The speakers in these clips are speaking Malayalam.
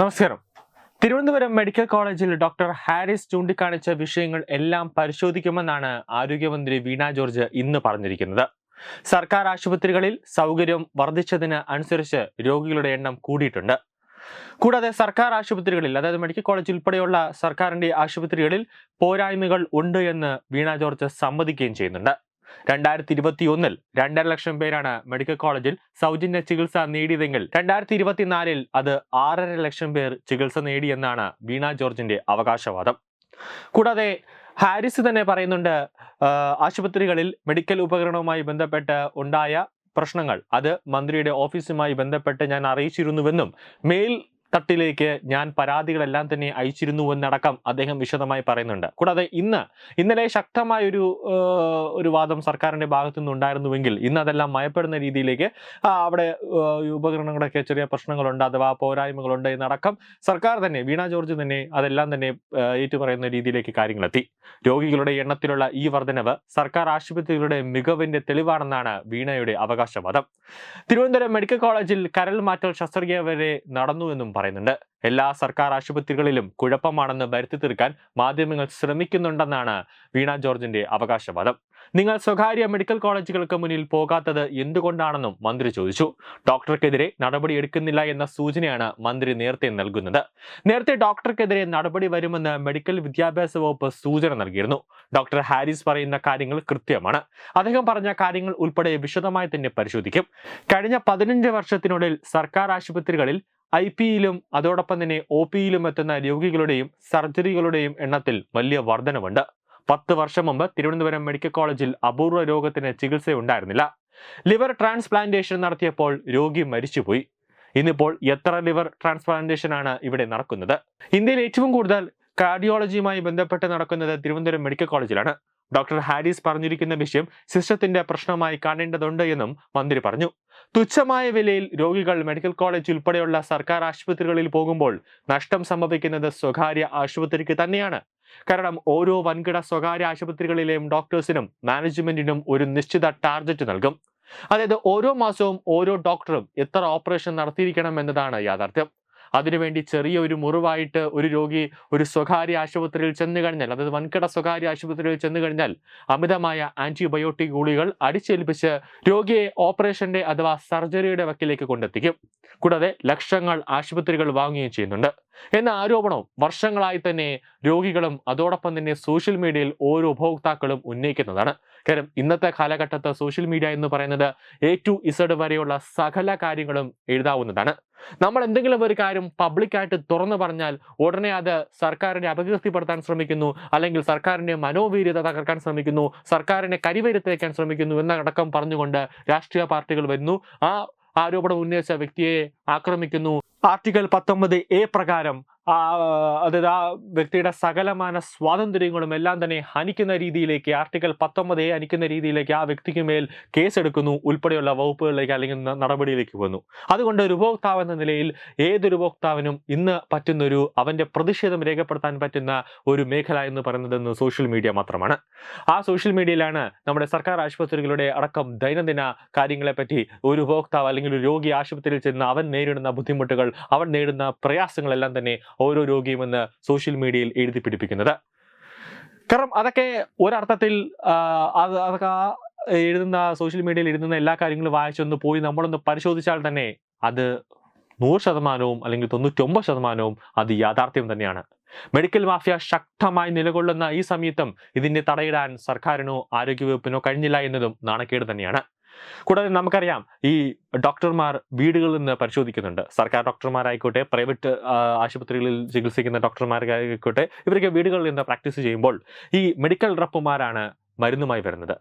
നമസ്കാരം. തിരുവനന്തപുരം മെഡിക്കൽ കോളേജിൽ ഡോക്ടർ ഹാരിസ് ചൂണ്ടിക്കാണിച്ച വിഷയങ്ങൾ എല്ലാം പരിശോധിക്കുമെന്നാണ് ആരോഗ്യമന്ത്രി വീണ ജോർജ് ഇന്ന് പറഞ്ഞിരിക്കുന്നത്. സർക്കാർ ആശുപത്രികളിൽ സൗകര്യം വർദ്ധിച്ചതിന് അനുസരിച്ച് രോഗികളുടെ എണ്ണം കൂടിയിട്ടുണ്ട്. കൂടാതെ സർക്കാർ ആശുപത്രികളിൽ അതായത് മെഡിക്കൽ കോളേജ് ഉൾപ്പെടെയുള്ള സർക്കാരിന്റെ ആശുപത്രികളിൽ പോരായ്മകൾ ഉണ്ട് എന്ന് വീണ ജോർജ് സമ്മതിക്കുകയും ചെയ്യുന്നുണ്ട്. രണ്ടായിരത്തി ഇരുപത്തി ഒന്നിൽ രണ്ടര ലക്ഷം പേരാണ് മെഡിക്കൽ കോളേജിൽ സൗജന്യ ചികിത്സ നേടിയതെങ്കിൽ രണ്ടായിരത്തി ഇരുപത്തിനാലിൽ അത് ആറര ലക്ഷം പേർ ചികിത്സ നേടിയെന്നാണ് വീണ ജോർജിന്റെ അവകാശവാദം. കൂടാതെ ഹാരിസ് തന്നെ പറയുന്നുണ്ട് ആശുപത്രികളിൽ മെഡിക്കൽ ഉപകരണവുമായി ബന്ധപ്പെട്ട് ഉണ്ടായ പ്രശ്നങ്ങൾ അത് മന്ത്രിയുടെ ഓഫീസുമായി ബന്ധപ്പെട്ട് ഞാൻ അറിയിച്ചിരുന്നുവെന്നും മേൽ തട്ടിലേക്ക് ഞാൻ പരാതികളെല്ലാം തന്നെ അയച്ചിരുന്നു എന്നടക്കം അദ്ദേഹം വിശദമായി പറയുന്നുണ്ട്. കൂടാതെ ഇന്ന് ഇന്നലെ ശക്തമായ ഒരു ഒരു വാദം സർക്കാരിന്റെ ഭാഗത്തു നിന്നുണ്ടായിരുന്നുവെങ്കിൽ ഇന്ന് അതെല്ലാം മയപ്പെടുന്ന രീതിയിലേക്ക് അവിടെ ഉപകരണങ്ങളൊക്കെ ചെറിയ പ്രശ്നങ്ങളുണ്ട് അഥവാ പോരായ്മകളുണ്ട് എന്നടക്കം സർക്കാർ തന്നെ വീണ ജോർജ് തന്നെ അതെല്ലാം തന്നെ ഏറ്റുപറയുന്ന രീതിയിലേക്ക് കാര്യങ്ങളെത്തി. രോഗികളുടെ എണ്ണത്തിലുള്ള ഈ വർധനവ് സർക്കാർ ആശുപത്രികളുടെ മികവിന്റെ തെളിവാണെന്നാണ് വീണയുടെ അവകാശവാദം. തിരുവനന്തപുരം മെഡിക്കൽ കോളേജിൽ കരൽ മാറ്റൽ ശസ്ത്രക്രിയ വരെ നടന്നുവെന്നും പറയുന്നുണ്ട്. എല്ലാ സർക്കാർ ആശുപത്രികളിലും കുഴപ്പമാണെന്ന് വരുത്തി തീർക്കാൻ മാധ്യമങ്ങൾ ശ്രമിക്കുന്നുണ്ടെന്നാണ് വീണ ജോർജിന്റെ അവകാശവാദം. നിങ്ങൾ സ്വകാര്യ മെഡിക്കൽ കോളേജുകൾക്ക് മുന്നിൽ പോകാത്തത് എന്തുകൊണ്ടാണെന്നും മന്ത്രി ചോദിച്ചു. ഡോക്ടർക്കെതിരെ നടപടി എടുക്കുന്നില്ല എന്ന സൂചനയാണ് മന്ത്രി നേരത്തെ നൽകുന്നത്. നേരത്തെ ഡോക്ടർക്കെതിരെ നടപടി വരുമെന്ന് മെഡിക്കൽ വിദ്യാഭ്യാസ വകുപ്പ് സൂചന നൽകിയിരുന്നു. ഡോക്ടർ ഹാരിസ് പറയുന്ന കാര്യങ്ങൾ കൃത്യമാണ്. അദ്ദേഹം പറഞ്ഞ കാര്യങ്ങൾ ഉൾപ്പെടെ വിശദമായി തന്നെ പരിശോധിക്കും. കഴിഞ്ഞ പതിനഞ്ച് വർഷത്തിനുള്ളിൽ സർക്കാർ ആശുപത്രികളിൽ ഐ പിയിലും അതോടൊപ്പം തന്നെ ഒ പിയിലും എത്തുന്ന രോഗികളുടെയും സർജറികളുടെയും എണ്ണത്തിൽ വലിയ വർധനവുണ്ട്. പത്ത് വർഷം മുമ്പ് തിരുവനന്തപുരം മെഡിക്കൽ കോളേജിൽ അപൂർവ രോഗത്തിന് ചികിത്സയുണ്ടായിരുന്നില്ല. ലിവർ ട്രാൻസ്പ്ലാന്റേഷൻ നടത്തിയപ്പോൾ രോഗി മരിച്ചുപോയി. ഇന്നിപ്പോൾ എത്ര ലിവർ ട്രാൻസ്പ്ലാന്റേഷൻ ആണ് ഇവിടെ നടക്കുന്നത്? ഇന്ത്യയിൽ ഏറ്റവും കൂടുതൽ കാർഡിയോളജിയുമായി ബന്ധപ്പെട്ട് നടക്കുന്നത് തിരുവനന്തപുരം മെഡിക്കൽ കോളേജിലാണ്. ഡോക്ടർ ഹാരിസ് പറഞ്ഞിരിക്കുന്ന വിഷയം സിസ്റ്റത്തിന്റെ പ്രശ്നമായി കാണേണ്ടതുണ്ട് എന്നും മന്ത്രി പറഞ്ഞു. തുച്ഛമായ വിലയിൽ രോഗികൾ മെഡിക്കൽ കോളേജ് ഉൾപ്പെടെയുള്ള സർക്കാർ ആശുപത്രികളിൽ പോകുമ്പോൾ നഷ്ടം സംഭവിക്കുന്നത് സ്വകാര്യ ആശുപത്രിക്ക് തന്നെയാണ്. കാരണം ഓരോ വൻകിട സ്വകാര്യ ആശുപത്രികളിലെയും ഡോക്ടേഴ്സിനും മാനേജ്മെന്റിനും ഒരു നിശ്ചിത ടാർഗറ്റ് നൽകും. അതായത് ഓരോ മാസവും ഓരോ ഡോക്ടറും എത്ര ഓപ്പറേഷൻ നടത്തിയിരിക്കണം എന്നതാണ് യാഥാർത്ഥ്യം. അതിനുവേണ്ടി ചെറിയ ഒരു മുറിവായിട്ട് ഒരു രോഗി ഒരു സ്വകാര്യ ആശുപത്രിയിൽ ചെന്ന് കഴിഞ്ഞാൽ അതായത് വൻകിട സ്വകാര്യ ആശുപത്രിയിൽ ചെന്ന് കഴിഞ്ഞാൽ അമിതമായ ആന്റിബയോട്ടിക് ഗുളികൾ അടിച്ചേൽപ്പിച്ച് രോഗിയെ ഓപ്പറേഷന്റെ അഥവാ സർജറിയുടെ വക്കിലേക്ക് കൊണ്ടെത്തിക്കും. കൂടാതെ ലക്ഷങ്ങൾ ആശുപത്രികൾ വാങ്ങുകയും ചെയ്യുന്നുണ്ട്. എന്ന ആരോപണം വർഷങ്ങളായി തന്നെ രോഗികളും അതോടൊപ്പം തന്നെ സോഷ്യൽ മീഡിയയിൽ ഓരോ ഉപഭോക്താക്കളും ഉന്നയിക്കുന്നതാണ്. കാരണം ഇന്നത്തെ കാലഘട്ടത്ത് സോഷ്യൽ മീഡിയ എന്ന് പറയുന്നത് എ ടു ഇസഡ് വരെയുള്ള സകല കാര്യങ്ങളും എഴുതാവുന്നതാണ്. നമ്മൾ എന്തെങ്കിലും ഒരു കാര്യം പബ്ലിക്കായിട്ട് തുറന്നു പറഞ്ഞാൽ ഉടനെ അത് സർക്കാരിനെ അപകീർത്തിപ്പെടുത്താൻ ശ്രമിക്കുന്നു അല്ലെങ്കിൽ സർക്കാരിന്റെ മനോവീര്യത തകർക്കാൻ ശ്രമിക്കുന്നു സർക്കാരിനെ കരിവരുത്തേക്കാൻ ശ്രമിക്കുന്നു എന്നടക്കം പറഞ്ഞുകൊണ്ട് രാഷ്ട്രീയ പാർട്ടികൾ വരുന്നു ആ ആരോപണം ഉന്നയിച്ച വ്യക്തിയെ ആക്രമിക്കുന്നു. ആർട്ടിക്കൽ പത്തൊമ്പത് എ പ്രകാരം അതായത് ആ വ്യക്തിയുടെ സകലമാന സ്വാതന്ത്ര്യങ്ങളും എല്ലാം തന്നെ ഹനിക്കുന്ന രീതിയിലേക്ക് ആർട്ടിക്കൽ പത്തൊമ്പത് എ ഹനിക്കുന്ന രീതിയിലേക്ക് ആ വ്യക്തിക്ക് മേൽ കേസെടുക്കുന്നു ഉൾപ്പെടെയുള്ള വകുപ്പുകളിലേക്ക് അല്ലെങ്കിൽ നടപടിയിലേക്ക് വന്നു. അതുകൊണ്ട് ഒരു ഉപഭോക്താവ് എന്ന നിലയിൽ ഏതൊരു ഉപഭോക്താവിനും ഇന്ന് പറ്റുന്ന ഒരു അവന്റെ പ്രതിഷേധം രേഖപ്പെടുത്താൻ പറ്റുന്ന ഒരു മേഖല എന്ന് പറയുന്നത് ഇന്ന് സോഷ്യൽ മീഡിയ മാത്രമാണ്. ആ സോഷ്യൽ മീഡിയയിലാണ് നമ്മുടെ സർക്കാർ ആശുപത്രികളുടെ അടക്കം ദൈനംദിന കാര്യങ്ങളെപ്പറ്റി ഒരു ഉപഭോക്താവ് അല്ലെങ്കിൽ ഒരു രോഗി ആശുപത്രിയിൽ ചെന്ന് അവൻ നേരിടുന്ന ബുദ്ധിമുട്ടുകൾ അവൻ നേരിടുന്ന പ്രയാസങ്ങളെല്ലാം തന്നെ ഓരോ രോഗിയും എന്ന് സോഷ്യൽ മീഡിയയിൽ എഴുതി പിടിപ്പിക്കുന്നത്. കാരണം അതൊക്കെ ഒരർത്ഥത്തിൽ അത് അതൊക്കെ എഴുതുന്ന സോഷ്യൽ മീഡിയയിൽ എഴുതുന്ന എല്ലാ കാര്യങ്ങളും വായിച്ചൊന്ന് പോയി നമ്മളൊന്ന് പരിശോധിച്ചാൽ തന്നെ അത് നൂറ് ശതമാനവും അല്ലെങ്കിൽ തൊണ്ണൂറ്റൊമ്പത് ശതമാനവും അത് യാഥാർത്ഥ്യം തന്നെയാണ്. മെഡിക്കൽ മാഫിയ ശക്തമായി നിലകൊള്ളുന്ന ഈ സമയത്തും ഇതിനെ തടയിടാൻ സർക്കാരിനോ ആരോഗ്യവകുപ്പിനോ കഴിഞ്ഞില്ല എന്നതും നാണക്കേട് തന്നെയാണ്. കൂടാതെ നമുക്കറിയാം ഈ ഡോക്ടർമാർ വീടുകളിൽ നിന്ന് പരിശോധിക്കുന്നുണ്ട്. സർക്കാർ ഡോക്ടർമാരായിക്കോട്ടെ പ്രൈവറ്റ് ആശുപത്രികളിൽ ചികിത്സിക്കുന്ന ഡോക്ടർമാരായിക്കോട്ടെ ഇവരൊക്കെ വീടുകളിൽ നിന്ന് പ്രാക്ടീസ് ചെയ്യുമ്പോൾ ഈ മെഡിക്കൽ റപ്പുമാരാണ് മരുന്നുമായി വരുന്നത്.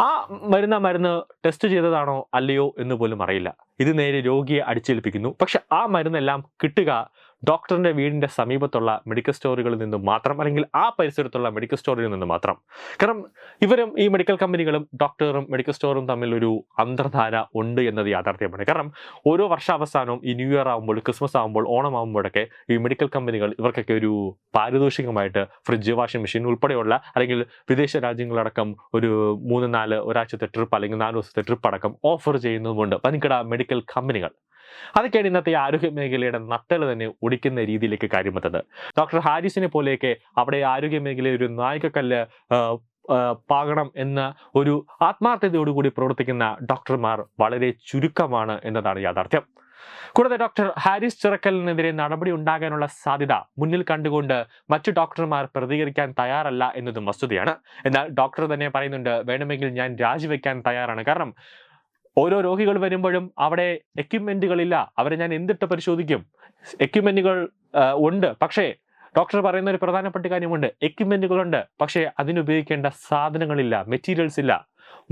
ആ മരുന്ന മരുന്ന് ടെസ്റ്റ് ചെയ്തതാണോ അല്ലയോ എന്ന് പോലും അറിയില്ല. ഇത് നേരെ രോഗിയെ അടിച്ചേൽപ്പിക്കുന്നു. പക്ഷെ ആ മരുന്നെല്ലാം കിട്ടുക ഡോക്ടറിന്റെ വീടിന്റെ സമീപത്തുള്ള മെഡിക്കൽ സ്റ്റോറുകളിൽ നിന്നും മാത്രം അല്ലെങ്കിൽ ആ പരിസരത്തുള്ള മെഡിക്കൽ സ്റ്റോറിൽ നിന്ന് മാത്രം. കാരണം ഇവരും ഈ മെഡിക്കൽ കമ്പനികളും ഡോക്ടറും മെഡിക്കൽ സ്റ്റോറും തമ്മിൽ ഒരു അന്തർധാര ഉണ്ട് എന്നത് യാഥാർത്ഥ്യമാണ്. കാരണം ഓരോ വർഷാവസാനവും ഈ ന്യൂ ഇയർ ആകുമ്പോൾ ക്രിസ്മസ് ആകുമ്പോൾ ഓണം ആകുമ്പോഴൊക്കെ ഈ മെഡിക്കൽ കമ്പനികൾ ഇവർക്കൊക്കെ ഒരു പാരിതോഷികമായിട്ട് ഫ്രിഡ്ജ് വാഷിംഗ് മെഷീൻ ഉൾപ്പെടെയുള്ള അല്ലെങ്കിൽ വിദേശ രാജ്യങ്ങളടക്കം ഒരു മൂന്ന് നാല് ഒരാഴ്ചത്തെ ട്രിപ്പ് അല്ലെങ്കിൽ നാല് ദിവസത്തെ ട്രിപ്പ് അടക്കം ഓഫർ ചെയ്യുന്നതുകൊണ്ട് വൻകിട മെഡിക്കൽ കമ്പനികൾ അതൊക്കെയാണ് ഇന്നത്തെ ആരോഗ്യ മേഖലയുടെ നട്ടൽ തന്നെ ഒടിക്കുന്ന രീതിയിലേക്ക് കാര്യമെത്തത് ഡോക്ടർ ഹാരിസിനെ പോലെയൊക്കെ അവിടെ ആരോഗ്യ മേഖലയിൽ ഒരു നായികക്കല്ല് പാകണം എന്ന ഒരു ആത്മാർത്ഥതയോടുകൂടി പ്രവർത്തിക്കുന്ന ഡോക്ടർമാർ വളരെ ചുരുക്കമാണ് എന്നതാണ് യാഥാർത്ഥ്യം. കൂടാതെ ഡോക്ടർ ഹാരിസ് ചിറക്കലിനെതിരെ നടപടി ഉണ്ടാകാനുള്ള സാധ്യത മുന്നിൽ കണ്ടുകൊണ്ട് മറ്റു ഡോക്ടർമാർ പ്രതികരിക്കാൻ തയ്യാറല്ല എന്നതും വസ്തുതയാണ്. എന്നാൽ ഡോക്ടർ തന്നെ പറയുന്നുണ്ട് വേണമെങ്കിൽ ഞാൻ രാജിവെക്കാൻ തയ്യാറാണ്. കാരണം ഓരോ രോഗികൾ വരുമ്പോഴും അവിടെ എക്യുപ്മെന്റുകളില്ല അവരെ ഞാൻ എന്തിട്ട് പരിശോധിക്കും? എക്യുപ്മെന്റുകൾ ഉണ്ട്. പക്ഷേ ഡോക്ടർ പറയുന്ന ഒരു പ്രധാനപ്പെട്ട കാര്യമുണ്ട്. എക്യുപ്മെന്റുകളുണ്ട് പക്ഷേ അതിനുപയോഗിക്കേണ്ട സാധനങ്ങളില്ല. മെറ്റീരിയൽസ് ഇല്ല.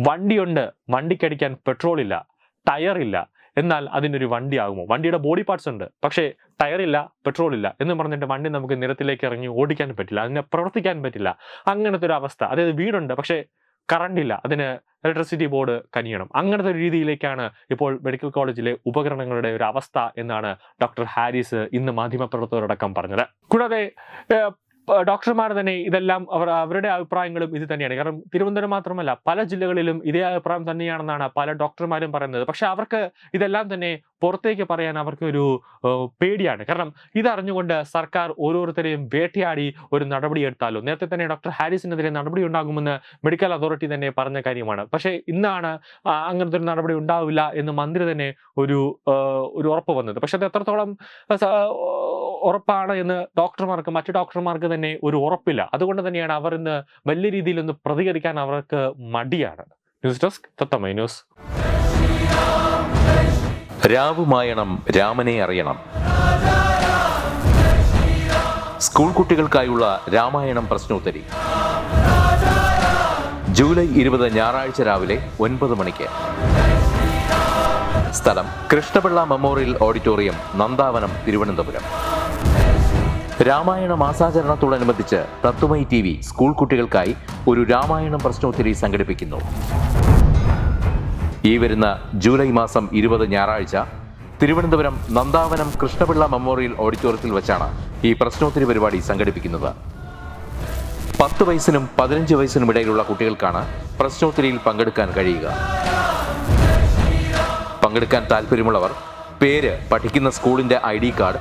വണ്ടിയുണ്ട്. വണ്ടിക്കടിക്കാൻ പെട്രോൾ ഇല്ല. ടയർ ഇല്ല. എന്നാൽ അതിനൊരു വണ്ടി ആകുമോ വണ്ടിയുടെ ബോഡി പാർട്സ് ഉണ്ട്. പക്ഷേ ടയർ ഇല്ല പെട്രോൾ ഇല്ല എന്ന് പറഞ്ഞിട്ട് വണ്ടി നമുക്ക് നിരത്തിലേക്ക് ഇറങ്ങി ഓടിക്കാൻ പറ്റില്ല. അതിനെ പ്രവർത്തിക്കാൻ പറ്റില്ല. അങ്ങനത്തെ ഒരു അവസ്ഥ. അതായത് വീടുണ്ട്. പക്ഷേ കറണ്ട് ഇല്ല അതിന് ഇലക്ട്രിസിറ്റി ബോർഡ് കനിയണം. അങ്ങനത്തെ ഒരു രീതിയിലേക്കാണ് ഇപ്പോൾ മെഡിക്കൽ കോളേജിലെ ഉപകരണങ്ങളുടെ ഒരു അവസ്ഥ എന്നാണ് ഡോക്ടർ ഹാരിസ് ഇന്ന് മാധ്യമപ്രവർത്തകരോടക്കം പറഞ്ഞത്. കൂടാതെ ഡോക്ടർമാർ തന്നെ ഇതെല്ലാം അവർ അവരുടെ അഭിപ്രായങ്ങളും ഇത് തന്നെയാണ്. കാരണം തിരുവനന്തപുരം മാത്രമല്ല പല ജില്ലകളിലും ഇതേ അഭിപ്രായം തന്നെയാണെന്നാണ് പല ഡോക്ടർമാരും പറയുന്നത്. പക്ഷെ അവർക്ക് ഇതെല്ലാം തന്നെ പുറത്തേക്ക് പറയാൻ അവർക്ക് ഒരു പേടിയാണ്. കാരണം ഇതറിഞ്ഞുകൊണ്ട് സർക്കാർ ഓരോരുത്തരെയും വേട്ടയാടി ഒരു നടപടി എടുത്താലോ നേരത്തെ തന്നെ ഡോക്ടർ ഹാരിസിനെതിരെ നടപടി ഉണ്ടാകുമെന്ന് മെഡിക്കൽ അതോറിറ്റി തന്നെ പറഞ്ഞ കാര്യമാണ്. പക്ഷേ ഇന്നാണ് അങ്ങനത്തെ ഒരു നടപടി ഉണ്ടാവില്ല എന്ന് മന്ത്രി തന്നെ ഒരു ഒരു ഉറപ്പ് വന്നത്. പക്ഷെ അത് എത്രത്തോളം ഉറപ്പാണ് എന്ന് ഡോക്ടർമാർക്ക് മറ്റു ഡോക്ടർമാർക്ക് തന്നെ ഒരു ഉറപ്പില്ല. അതുകൊണ്ട് തന്നെയാണ് അവർ ഇന്ന് വലിയ രീതിയിൽ ഒന്ന് പ്രതികരിക്കാൻ അവർക്ക് മടിയാണ്. News desk Tattvamayi news. രാവുമായണം രാമനെ അറിയണം. സ്കൂൾ കുട്ടികൾക്കായുള്ള രാമായണം പ്രശ്നോത്തരി. ജൂലൈ ഇരുപത് ഞായറാഴ്ച രാവിലെ ഒൻപത് മണിക്ക്. സ്ഥലം കൃഷ്ണപിള്ള മെമ്മോറിയൽ ഓഡിറ്റോറിയം നന്ദാവനം തിരുവനന്തപുരം. രാമായണ മാസാചരണത്തോടനുബന്ധിച്ച് തത്വമൈ ടി വി സ്കൂൾ കുട്ടികൾക്കായി ഒരു രാമായണം പ്രശ്നോത്തരി സംഘടിപ്പിക്കുന്നു. ഈ വരുന്ന ജൂലൈ മാസം ഇരുപത് ഞായറാഴ്ച തിരുവനന്തപുരം നന്ദാവനം കൃഷ്ണപിള്ള മെമ്മോറിയൽ ഓഡിറ്റോറിയത്തിൽ വെച്ചാണ് ഈ പ്രശ്നോത്തരി പരിപാടി സംഘടിപ്പിക്കുന്നത്. പത്ത് വയസ്സിനും പതിനഞ്ച് വയസ്സിനും ഇടയിലുള്ള കുട്ടികൾക്കാണ് പ്രശ്നോത്തരിയിൽ പങ്കെടുക്കാൻ കഴിയുക. പങ്കെടുക്കാൻ താല്പര്യമുള്ളവർ പേര് പഠിക്കുന്ന സ്കൂളിന്റെ ഐ ഡി കാർഡ്